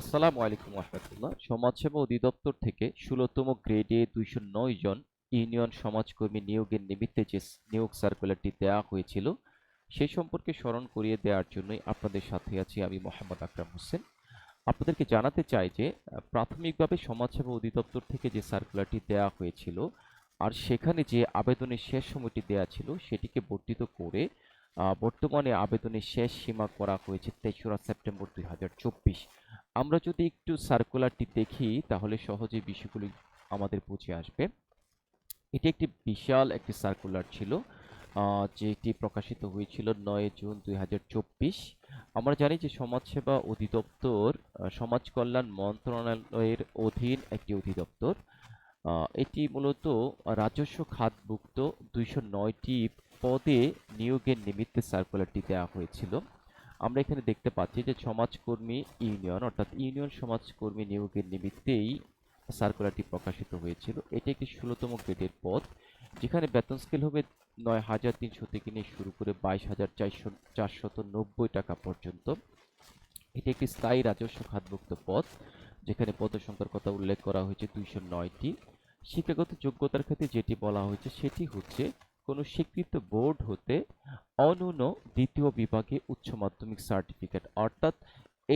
আসসালামু আলাইকুম রহমতুল্লাহ সমাজসেবা অধিদপ্তর থেকে ষোলোতম গ্রেডে দুইশো নয় জন ইউনিয়ন সমাজকর্মী নিয়োগের নিমিত্তে যে নিয়োগ সার্কুলারটি দেওয়া হয়েছিল সেই সম্পর্কে স্মরণ করিয়ে দেওয়ার জন্যই আপনাদের সাথে আছি আমি মোহাম্মদ আকরাম হোসেন। আপনাদেরকে জানাতে চাই যে প্রাথমিকভাবে সমাজসেবা অধিদপ্তর থেকে যে সার্কুলারটি দেওয়া হয়েছিল আর সেখানে যে আবেদনের শেষ সময়টি দেওয়া ছিল সেটিকে বর্ধিত করে বর্তমানে আবেদনের শেষ সীমা করা হয়েছে তেসরা সেপ্টেম্বর দুই হাজার চব্বিশ। আমরা যদি একটু সার্কুলারটি দেখি, তাহলে সহজে বিষয়গুলি আমাদের বুঝে আসবে। এটি একটি বিশাল একটি সার্কুলার ছিল যেটি প্রকাশিত হয়েছিল নয় জুন দুই হাজার চব্বিশ। আমরা জানি যে সমাজসেবা অধিদপ্তর সমাজ কল্যাণ মন্ত্রণালয়ের অধীন একটি অধিদপ্তর। এটি মূলত রাজস্ব খাতভুক্ত দুইশো নয়টি পদে নিয়োগের নিমিত্তে সার্কুলারটি দেওয়া হয়েছিল। আমরা এখানে দেখতে পাচ্ছি যে সমাজকর্মী ইউনিয়ন, অর্থাৎ ইউনিয়ন সমাজকর্মী নিয়োগের নিমিত্তেই সার্কুলারটি প্রকাশিত হয়েছিল। এটি একটি ষোলোতম গ্রেডের পদ, যেখানে বেতন স্কেল হবে নয় হাজার তিনশো থেকে নিয়ে শুরু করে বাইশ হাজার চারশো, চারশত নব্বই টাকা পর্যন্ত। এটি একটি স্থায়ী রাজস্ব খাতভুক্ত পদ, যেখানে পদ সংখ্যার কথা উল্লেখ করা হয়েছে দুইশো নয়টি। শিক্ষাগত যোগ্যতার ক্ষেত্রে যেটি বলা হয়েছে সেটি হচ্ছে কোনো স্বীকৃত বোর্ড হতে অনূন্য দ্বিতীয় বিভাগে উচ্চ মাধ্যমিক সার্টিফিকেট অর্থাৎ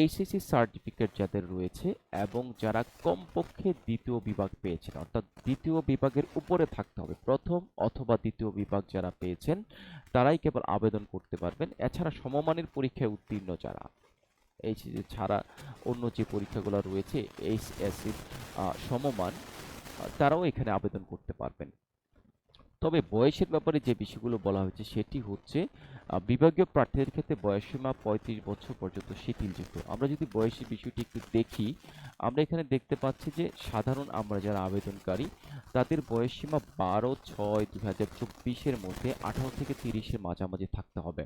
এইচএসসি সার্টিফিকেট যাদের রয়েছে এবং যারা কমপক্ষে দ্বিতীয় বিভাগ পেয়েছেন, অর্থাৎ দ্বিতীয় বিভাগের উপরে থাকতে হবে। প্রথম অথবা দ্বিতীয় বিভাগ যারা পেয়েছেন, তারাই কেবল আবেদন করতে পারবেন। এছাড়া সমমানের পরীক্ষায় উত্তীর্ণ যারা এইচএসসি ছাড়া অন্য যে পরীক্ষাগুলো রয়েছে এইচএসসি সমমান, তারাও এখানে আবেদন করতে পারবেন। তবে বয়সের ব্যাপারে যে বিষয়গুলো বলা হয়েছে সেটি হচ্ছে বিভাগীয় প্রার্থীদের ক্ষেত্রে বয়সসীমা পঁয়ত্রিশ বছর পর্যন্ত শিথিলযুক্ত। আমরা যদি বয়সের বিষয়টি একটু দেখি, আমরা এখানে দেখতে পাচ্ছি যে সাধারণ আমরা যারা আবেদনকারী, তাদের বয়সসীমা বারো ছয় দুই হাজার চব্বিশের মধ্যে আঠারো থেকে তিরিশের মাঝামাঝি থাকতে হবে।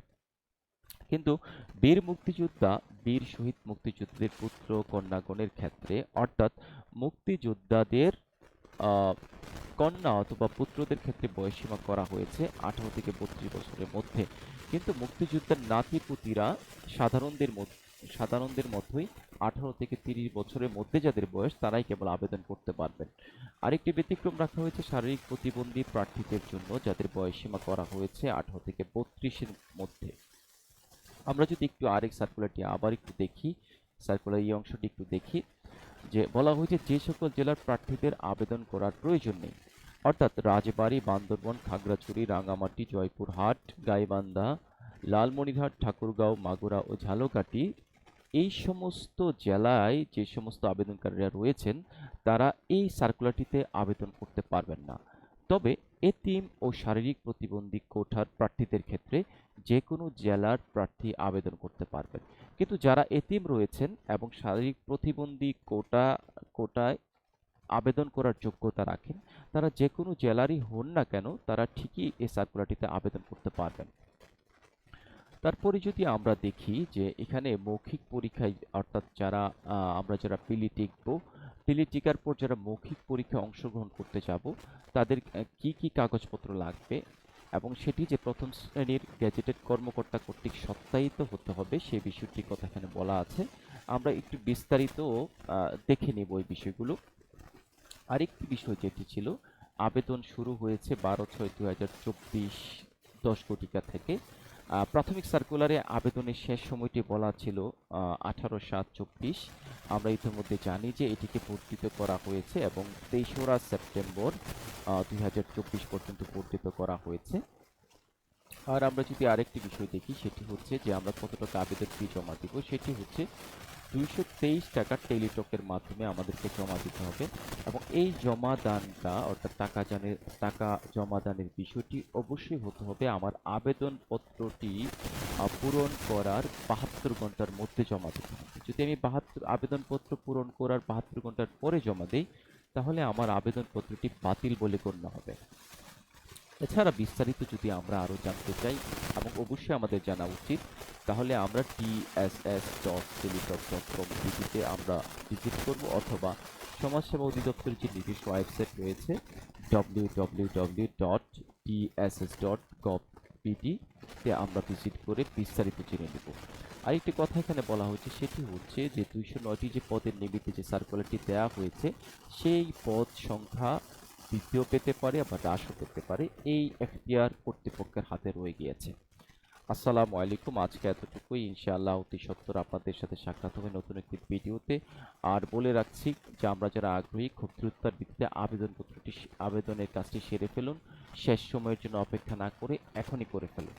কিন্তু বীর মুক্তিযোদ্ধা, বীর শহীদ মুক্তিযোদ্ধাদের পুত্র, কন্যাগণের ক্ষেত্রে অর্থাৎ মুক্তিযোদ্ধাদের কন্যা অথবা পুত্রদের ক্ষেত্রে বয়সসীমা করা হয়েছে আঠারো থেকে বত্রিশ বছরের মধ্যে। কিন্তু মুক্তিযোদ্ধার নাতিপুতিরা সাধারণদের মধ্যে সাধারণদের মতোই আঠারো থেকে তিরিশ বছরের মধ্যে যাদের বয়স, তারাই কেবল আবেদন করতে পারবেন। আরেকটি ব্যতিক্রম রাখা হয়েছে শারীরিক প্রতিবন্ধী প্রার্থীদের জন্য যাদের বয়সসীমা করা হয়েছে আঠারো থেকে বত্রিশের মধ্যে। আমরা যদি একটু আরেক সার্কুলারটি আবার একটু দেখি সার্কুলার এই অংশটি একটু দেখি, যে বলা হয়েছে যে সকল জেলার প্রার্থীদের আবেদন করার প্রয়োজন নেই। অর্থাৎ রাজবাড়ী, বান্দরবন, খাগড়াছড়ি রাঙামাটি জয়পুরহাট, গাইবান্ধা, লালমনিরহাট, ঠাকুরগাঁও, মাগুরা ও ঝালকাঠি এই সমস্ত জেলায় যে সমস্ত আবেদনকারীরা রয়েছেন, তারা এই সার্কুলারটিতে আবেদন করতে পারবেন না। তবে এতিম ও শারীরিক প্রতিবন্ধী কোঠার প্রার্থীদের ক্ষেত্রে যে কোনো জেলার প্রার্থী আবেদন করতে পারবেন। কিন্তু যারা এতিম রয়েছেন এবং শারীরিক প্রতিবন্ধী কোটা, কোটায় আবেদন করার যোগ্যতা রাখেন তারা যে কোনো জেলারই হন না কেন, তারা ঠিকই এই সার্কুলারটিতে আবেদন করতে পারবেন। তারপরে যদি আমরা দেখি যে এখানে মৌখিক পরীক্ষায়, অর্থাৎ যারা আমরা যারা পিলি টিকব, পিলি টিকার পর যারা মৌখিক পরীক্ষায় অংশগ্রহণ করতে যাব, তাদের কি কি কাগজপত্র লাগবে? এবং সেটি যে প্রথম শ্রেণির গ্যাজেটেড কর্মকর্তা কর্তৃক সত্যায়িত হতে হবে সেই বিষয়টির কথা এখানে বলা আছে। আমরা একটু বিস্তারিত দেখে নেব এই বিষয়গুলো। আরেকটি বিষয় যেটি ছিল, আবেদন শুরু হয়েছে বারো ছয় দু হাজার চব্বিশ দশ কোটিকা থেকে। প্রাথমিক সার্কুলারে আবেদনের শেষ সময়টি বলা ছিল আঠারো সাত চব্বিশ। আমরা ইতিমধ্যে জানি যে এটিকে বর্ধিত করা হয়েছে এবং তেইশরা সেপ্টেম্বর দুই হাজার চব্বিশ পর্যন্ত বর্ধিত করা হয়েছে। আর আমরা যদি আরেকটি বিষয় দেখি, সেটি হচ্ছে যে আমরা কত টাকা আবেদন ফি জমা দিব, সেটি হচ্ছে দুইশো তেইশ টাকা টেলিটকের মাধ্যমে আমাদেরকে জমা দিতে হবে এবং এই জমা দানটা অর্থাৎ টাকা জানের, টাকা জমা দানের বিষয়টি অবশ্যই হতে হবে আমার আবেদনপত্রটি পূরণ করার বাহাত্তর ঘণ্টার মধ্যে জমা দিতে হবে। যদি আমি বাহাত্তর, আবেদনপত্র পূরণ করার বাহাত্তর ঘণ্টার পরে জমা দেই, তাহলে আমার আবেদনপত্রটি বাতিল বলে গণ্য হবে। এছাড়া বিস্তারিত যদি আমরা আরও জানতে চাই এবং অবশ্যই আমাদের জানা উচিত, তাহলে আমরা TSS dot Teletalk dot com ভিডিওতে আমরা ভিজিট করব অথবা সমাজসেবা অধিদপ্তরের যে নিজস্ব ওয়েবসাইট রয়েছে W W W dot TSS dot gov তে আমরা ভিজিট করে বিস্তারিত জেনে নেব। আরেকটি কথা এখানে বলা হয়েছে, সেটি হচ্ছে যে দুইশো নয়টি যে পদের নিমিত্তে যে সার্কুলারটি দেওয়া হয়েছে, সেই পদ সংখ্যা বৃদ্ধিও পেতে পারে আবার হ্রাসও পেতে পারে। এই এখতিয়ার কর্তৃপক্ষের হাতে রয়ে গিয়েছে। আসসালামু আলাইকুম। আজকে এতটুকুই। ইনশাআল্লাহ অতি সত্তর আপনাদের সাথে সাক্ষাৎ হবে নতুন একটি ভিডিওতে। আর বলে রাখছি যে আমরা যারা আগ্রহী, খুব দ্রুততার ভিত্তিতে আবেদনপত্রটি আবেদনের কাজটি সেরে ফেলুন। শেষ সময়ের জন্য অপেক্ষা না করে এখনই করে ফেলুন।